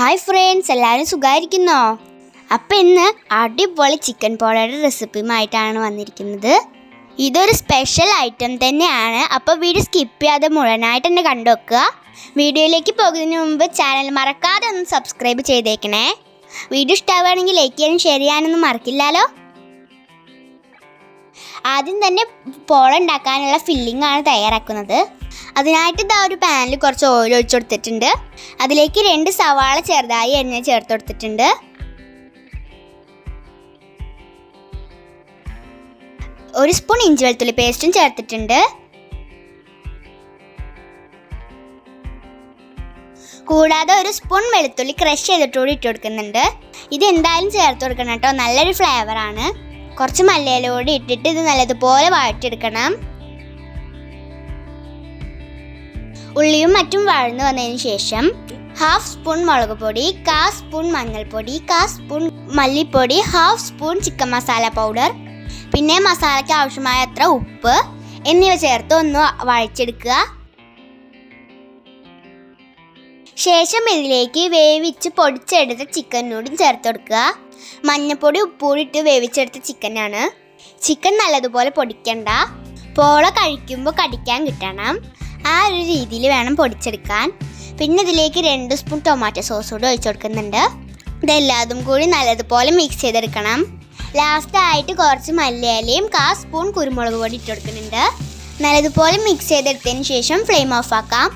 Hi friends എല്ലാവരും സുഖമായിരിക്കുന്നോ? അപ്പം ഇന്ന് അടിപൊളി ചിക്കൻ പോളയുടെ റെസിപ്പിയുമായിട്ടാണ് വന്നിരിക്കുന്നത്. ഇതൊരു സ്പെഷ്യൽ ഐറ്റം തന്നെയാണ്. അപ്പോൾ വീഡിയോ സ്കിപ്പ് ചെയ്യാതെ മുഴുവനായിട്ട് തന്നെ കണ്ടു വെക്കുക വീഡിയോയിലേക്ക് പോകുന്നതിന് മുമ്പ് ചാനൽ മറക്കാതെ ഒന്ന് സബ്സ്ക്രൈബ് ചെയ്തേക്കണേ. വീഡിയോ ഇഷ്ടമാവുകയാണെങ്കിൽ ലൈക്ക് ചെയ്യാനും ഷെയർ ചെയ്യാനൊന്നും മറക്കില്ലല്ലോ. ആദ്യം തന്നെ പോള ഉണ്ടാക്കാനുള്ള ഫില്ലിംഗ് ആണ് തയ്യാറാക്കുന്നത്. അതിനായിട്ട് ഇതാ ഒരു പാനിൽ കുറച്ച് ഓയിൽ ഒഴിച്ചു കൊടുത്തിട്ടുണ്ട്. അതിലേക്ക് രണ്ട് സവാള ചെറുതായി എണ്ണ ചേർത്ത് കൊടുത്തിട്ടുണ്ട്. ഒരു സ്പൂൺ ഇഞ്ചി വെളുത്തുള്ളി പേസ്റ്റും ചേർത്തിട്ടുണ്ട്. കൂടാതെ ഒരു സ്പൂൺ വെളുത്തുള്ളി ക്രഷ് ചെയ്തിട്ടുകൂടി ഇട്ട് കൊടുക്കുന്നുണ്ട്. ഇത് എന്തായാലും ചേർത്ത് കൊടുക്കണം കേട്ടോ. നല്ലൊരു ഫ്ലേവറാണ്. കുറച്ച് മല്ലയിലൂടെ ഇട്ടിട്ട് ഇത് നല്ലതുപോലെ വഴറ്റിയെടുക്കണം. ഉള്ളിയും മറ്റും വഴന്നു വന്നതിന് ശേഷം ഹാഫ് സ്പൂൺ മുളക് പൊടി കാ സ്പൂൺ മഞ്ഞൾപ്പൊടി കാ സ്പൂൺ മല്ലിപ്പൊടി half spoon chicken masala powder പിന്നെ മസാലയ്ക്ക് ആവശ്യമായ അത്ര ഉപ്പ് എന്നിവ ചേർത്ത് ഒന്ന് വഴച്ചെടുക്കുക. ശേഷം ഇതിലേക്ക് വേവിച്ച് പൊടിച്ചെടുത്ത ചിക്കൻ ചിക്കനോടും ചേർത്ത് കൊടുക്കുക. മഞ്ഞൾപ്പൊടി ഉപ്പൂടി ഇട്ട് വേവിച്ചെടുത്ത ചിക്കനാണ് ചിക്കൻ നല്ലതുപോലെ പൊടിക്കണ്ട. പോള കഴിക്കുമ്പോൾ കടിക്കാൻ കിട്ടണം. ആ ഒരു രീതിയിൽ വേണം പൊടിച്ചെടുക്കാൻ. പിന്നെ ഇതിലേക്ക് രണ്ട് സ്പൂൺ ടൊമാറ്റോ സോസ് കൂടി ഒഴിച്ചു കൊടുക്കുന്നുണ്ട്. ഇതെല്ലാതും കൂടി നല്ലതുപോലെ മിക്സ് ചെയ്തെടുക്കണം. ലാസ്റ്റായിട്ട് കുറച്ച് മല്ലിയിലയും കാ സ്പൂൺ കുരുമുളക് പൊടി ഇട്ട് കൊടുക്കുന്നുണ്ട്. നല്ലതുപോലെ മിക്സ് ചെയ്തെടുത്തതിന് ശേഷം ഫ്ലെയിം ഓഫ് ആക്കാം.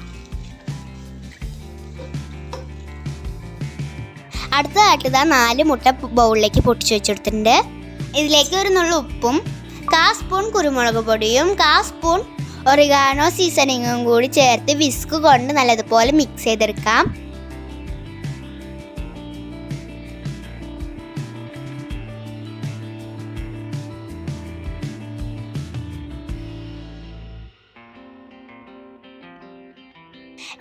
അടുത്തതായിട്ട് ഇതാ നാല് മുട്ട ബൗളിലേക്ക് പൊട്ടിച്ച് വെച്ചെടുത്തിട്ടുണ്ട്. ഇതിലേക്ക് ഒരു നുള്ള ഉപ്പും കാ സ്പൂൺ കുരുമുളക് പൊടിയും കാ സ്പൂൺ ഒറിഗാനോ സീസണിങ്ങും കൂടി ചേർത്ത് വിസ്ക് കൊണ്ട് നല്ലതുപോലെ മിക്സ് ചെയ്തെടുക്കാം.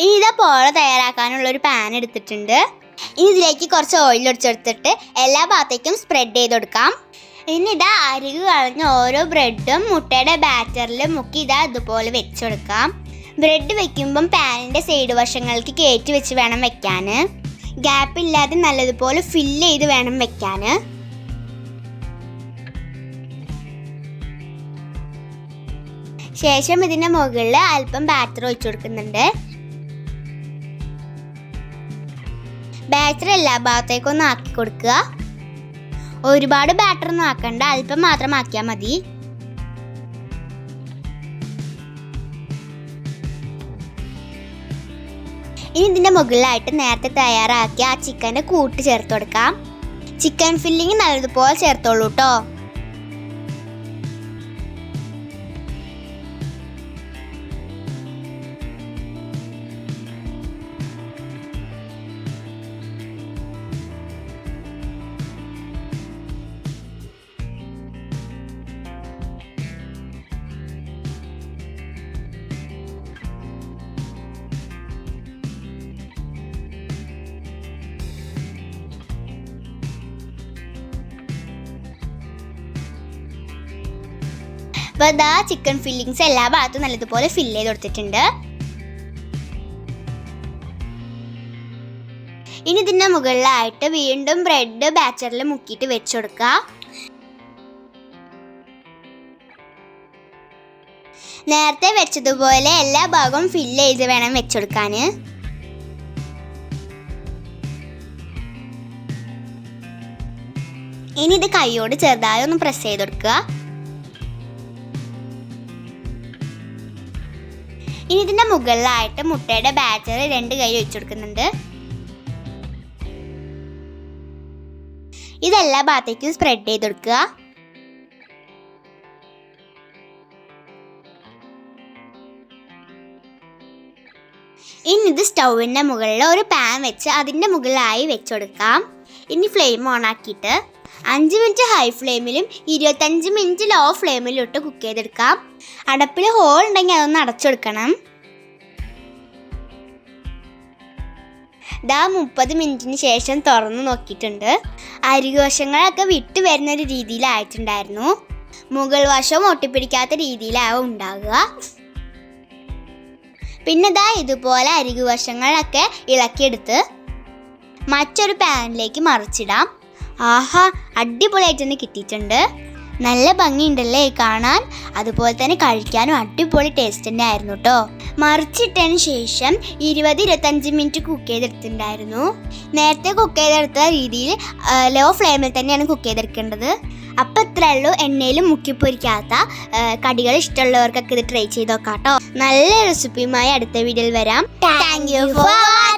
ഇനി ഇതാ പോള തയ്യാറാക്കാനുള്ള ഒരു പാൻ എടുത്തിട്ടുണ്ട്. ഇനി ഇതിലേക്ക് കുറച്ച് ഓയിൽ ഒഴിച്ചെടുത്തിട്ട് എല്ലാ ഭാഗത്തേക്കും സ്പ്രെഡ് ചെയ്ത് കൊടുക്കാം ഇനി ഇതാ അരികു കളഞ്ഞ ഓരോ ബ്രെഡും മുട്ടയുടെ ബാറ്ററിൽ മുക്കി ഇതാ ഇതുപോലെ വെച്ചെടുക്കാം ബ്രെഡ് വെക്കുമ്പം പാനിന്റെ സൈഡ് വശങ്ങൾക്ക് കയറ്റി വെച്ച് വേണം വെക്കാൻ. ഗ്യാപ്പ് ഇല്ലാതെ നല്ലതുപോലെ ഫില്ല് ചെയ്ത് വേണം വെക്കാൻ. ശേഷം ഇതിന്റെ മുകളിൽ അല്പം ബാറ്റർ ഒഴിച്ചു കൊടുക്കുന്നുണ്ട്. ബാറ്റർ എല്ലാ ഭാഗത്തേക്കൊന്നും ആക്കി കൊടുക്കുക. ഒരുപാട് ബാറ്റർ ഒന്നും ആക്കണ്ട. അല്പം മാത്രം ആക്കിയാൽ മതി. ഇനി ഇതിന്റെ മുകളിലായിട്ട് നേരത്തെ തയ്യാറാക്കി ആ ചിക്കന്റെ കൂട്ട് ചേർത്ത് കൊടുക്കാം. ചിക്കൻ ഫില്ലിങ് നല്ലതുപോലെ ചേർത്തോളൂ കേട്ടോ അപ്പോൾ അതാ ചിക്കൻ ഫില്ലിങ്സ് എല്ലാ ഭാഗത്തും നല്ലതുപോലെ ഫില്ല് ചെയ്ത് കൊടുത്തിട്ടുണ്ട്. ഇനി ഇതിന്റെ മുകളിലായിട്ട് വീണ്ടും ബ്രെഡ് ബാച്ചറിൽ മുക്കിയിട്ട് വെച്ച് കൊടുക്കുക. നേരത്തെ വെച്ചതുപോലെ എല്ലാ ഭാഗവും ഫില്ല് ചെയ്ത് വേണം വെച്ചെടുക്കാൻ ഇനി ഇത് കൈയോട് ചെറുതായി ഒന്ന് പ്രസ് ചെയ്ത് കൊടുക്കുക. ഇനി ഇതിന്റെ മുകളിലായിട്ട് മുട്ടയുടെ ബാറ്റർ രണ്ട് കൈ വെച്ചു കൊടുക്കുന്നുണ്ട്. ഇതെല്ലാ ഭാഗത്തേക്കും സ്പ്രെഡ് ചെയ്ത് കൊടുക്കുക. ഇനി ഇത് സ്റ്റൗവിന്റെ മുകളിൽ ഒരു പാൻ വെച്ച് അതിന്റെ മുകളിലായി വെച്ച് കൊടുക്കാം. ഇനി ഫ്ലെയിം ഓൺ ആക്കിയിട്ട് അഞ്ച് മിനിറ്റ് ഹൈ ഫ്ലെയിമിലും ഇരുപത്തഞ്ച് മിനിറ്റ് ലോ ഫ്ലെയിമിലും ഇട്ട് കുക്ക് ചെയ്തെടുക്കാം. അടപ്പിൽ ഹോൾ ഉണ്ടെങ്കിൽ അതൊന്ന് അടച്ചെടുക്കണം ദാ മുപ്പത് മിനിറ്റിന് ശേഷം തുറന്ന് നോക്കിയിട്ടുണ്ട്. അരികോശങ്ങളൊക്കെ വിട്ട് വരുന്ന ഒരു രീതിയിലായിട്ടുണ്ടായിരുന്നു. മുകൾ വശം ഒട്ടിപ്പിടിക്കാത്ത രീതിയിലാവും ഉണ്ടാകുക പിന്നെ ദാ ഇതുപോലെ അരികുവശങ്ങളൊക്കെ ഇളക്കിയെടുത്ത് മറ്റൊരു പാനിലേക്ക് മറിച്ചിടാം. ആഹാ അടിപൊളിയായിട്ട് തന്നെ കിട്ടിയിട്ടുണ്ട്. നല്ല ഭംഗിയുണ്ടല്ലേ കാണാൻ? അതുപോലെ തന്നെ കഴിക്കാനും അടിപൊളി ടേസ്റ്റ് തന്നെ ആയിരുന്നു കേട്ടോ മറിച്ചിട്ടതിന് ശേഷം ഇരുപത് ഇരുപത്തഞ്ച് മിനിറ്റ് കുക്ക് ചെയ്തെടുത്തിട്ടുണ്ടായിരുന്നു. നേരത്തെ കുക്ക് ചെയ്തെടുത്ത രീതിയിൽ ലോ ഫ്ലെയിമിൽ തന്നെയാണ് കുക്ക് ചെയ്തെടുക്കേണ്ടത്. അപ്പം ഇത്രേ ഉള്ളൂ. എണ്ണയിൽ മുക്കി പൊരിക്കാത്ത കടികൾ ഇഷ്ടമുള്ളവർക്കൊക്കെ ഇത് ട്രൈ ചെയ്ത് നോക്കാം കേട്ടോ നല്ല റെസിപ്പിയുമായി അടുത്ത വീഡിയോയിൽ വരാം. Thank you for